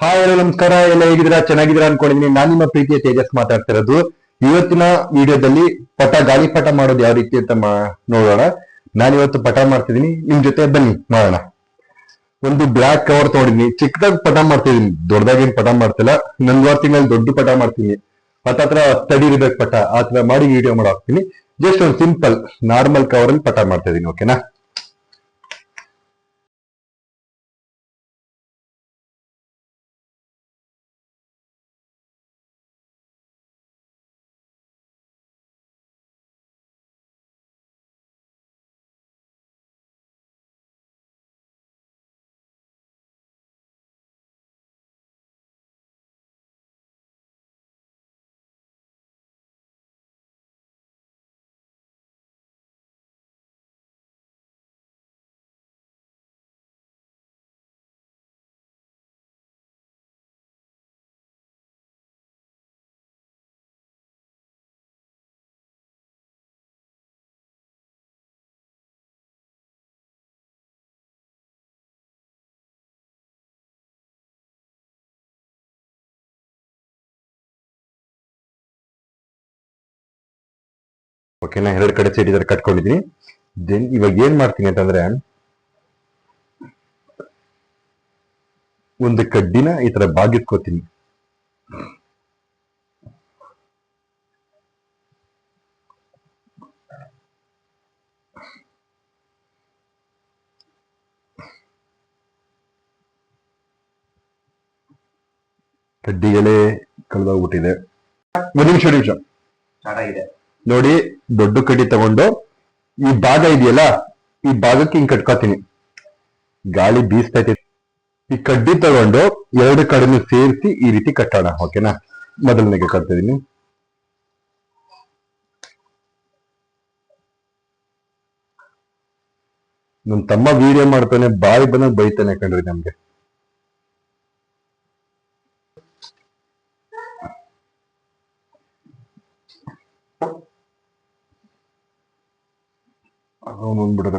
Hi hello ನಮಸ್ಕಾರ. ಎಲ್ಲ ಹೇಗಿದ್ದೀರಾ? ಚೆನ್ನಾಗಿದ್ದೀರಾ ಅನ್ಕೊಂಡಿದ್ದೀನಿ. ನಾನು ನಿಮ್ಮ ಪ್ರೀತಿಯ ತೇಜಸ್ ಮಾತಾಡ್ತಿರೋದು. ಇವತ್ತಿನ ವಿಡಿಯೋದಲ್ಲಿ ಪಟ ಗಾಳಿಪಟ ಮಾಡೋದು ಯಾವ ರೀತಿ ಅಂತ ನೋಡೋಣ. ನಾನು ಇವತ್ತು ಪಟ ಮಾಡ್ತಿದ್ದೀನಿ. ನಿಮ್ ಜೊತೆ ಬನ್ನಿ ಮಾಡೋಣ ಒಂದು ಬ್ಲಾಕ್ ಕವರ್ ತಗೊಂಡಿದ್ದೀನಿ. ಚಿಕ್ಕದಾಗಿ ಪಟ ಮಾಡ್ತಿದ್ದೀನಿ. ದೊಡ್ಡದಾಗೇನು ಪಟ ಮಾಡ್ತಿಲ್ಲ. ನಂದ್ವಾರ ತಿಂಗಳಲ್ಲಿ ದೊಡ್ಡ ಪಟ ಮಾಡ್ತೀನಿ. ಹತ್ತತ್ರ ತಡಿ ಇರ್ಬೇಕು ಪಟ. ಆ ಮಾಡಿ ವಿಡಿಯೋ ಮಾಡಿ ಹಾಕ್ತೀನಿ ಜಸ್ಟ್ ಒಂದು ಸಿಂಪಲ್ ನಾರ್ಮಲ್ ಕವರ್ ಅಲ್ಲಿ ಪಟ ಮಾಡ್ತಾ ಇದೀನಿ ಓಕೆನಾ ಓಕೆನಾ ಎರಡು ಕಡೆ ಸೈಡ್ ಇದರ ಕಟ್ಕೊಂಡಿದ್ದೀನಿ ದೆನ್ ಇವಾಗ ಏನ್ ಮಾಡ್ತೀನಿ ಅಂತಂದ್ರೆ, ಒಂದು ಕಡ್ಡಿನ ಈ ತರ ಬಾಗಿಟ್ಕೋತೀನಿ. ಕಡ್ಡಿಗಳೇ ಕಳೆದೋಗ್ಬಿಟ್ಟಿದೆ. ಒಂದು ನಿಮಿಷ ನಿಮಿಷ. ಚೆನ್ನಾಗಿದೆ ನೋಡಿ ದೊಡ್ಡ ಕಡ್ಡಿ ತಗೊಂಡು ಈ ಭಾಗ ಇದೆಯಲ್ಲ, ಈ ಭಾಗಕ್ಕೆ ಹಿಂಗ್ ಕಟ್ಕೋತೀನಿ. ಗಾಳಿ ಬೀಸ್ತೈತೆ ಈ ಕಡ್ಡಿ ತಗೊಂಡು ಎರಡು ಕಡೆನೂ ಸೇರಿಸಿ ಈ ರೀತಿ ಕಟ್ಟೋಣ, ಓಕೆನಾ? ಮೊದಲನೇಗೆ ಕಟ್ತಿದ್ದೀನಿ ನಮ್ ತಮ್ಮ ವಿಡಿಯೋ ಮಾಡ್ತಾನೆ, ಬಾಯಿ ಬಂದಾಗ ಬೈತಾನೆ ಕಣ್ರಿ ನಮ್ಗೆ. ಅವನು ಬಂದ್ಬಿಡದ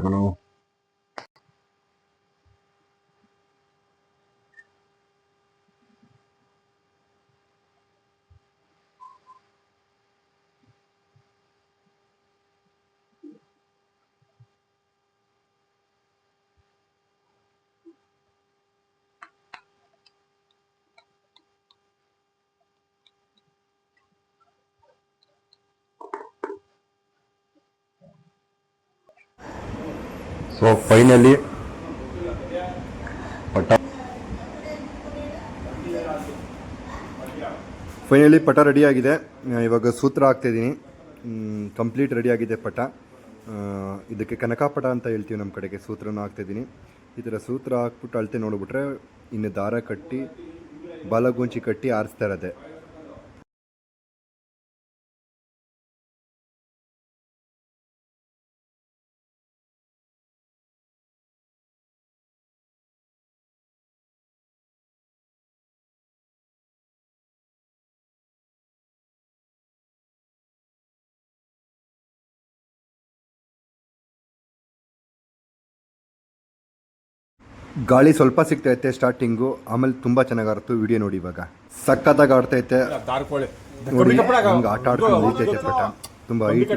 ಸೊ ಫೈನಲಿ ಪಟ ಫೈನಲಿ ಪಟ ರೆಡಿಯಾಗಿದೆ ಇವಾಗ ಸೂತ್ರ ಆಗ್ತಾಯಿದ್ದೀನಿ ಕಂಪ್ಲೀಟ್ ರೆಡಿಯಾಗಿದೆ ಪಟ. ಇದಕ್ಕೆ ಕನಕಾಪಟ ಅಂತ ಹೇಳ್ತೀವಿ ನಮ್ಮ ಕಡೆಗೆ, ಸೂತ್ರನ ಹಾಕ್ತಾಯಿದ್ದೀನಿ ಈ ಥರ ಸೂತ್ರ ಹಾಕ್ಬಿಟ್ಟು ಅಳತೆ ನೋಡಿಬಿಟ್ರೆ, ಇನ್ನು ದಾರ ಕಟ್ಟಿ ಬಾಲಗುಂಚಿ ಕಟ್ಟಿ ಆರಿಸ್ತಾ ಇರೋದೆ. ಗಾಳಿ ಸ್ವಲ್ಪ ಸಿಗ್ತೈತೆ ಸ್ಟಾರ್ಟಿಂಗು ಆಮೇಲೆ ತುಂಬಾ ಚೆನ್ನಾಗಿ ಆಡ್ತು ವಿಡಿಯೋ ನೋಡಿ ಇವಾಗ. ಸಕ್ಕತ್ತಾಗಿ ಆಡ್ತೈತೆ ದಾರ್ಕೋಳಿ ನೋಡಿ ಹಂಗೆ ಆಟ ಆಡ್ಕೊಂಡು ಉಳಿತೈತೆ ಪಟ. ತುಂಬ ಹೈಟ್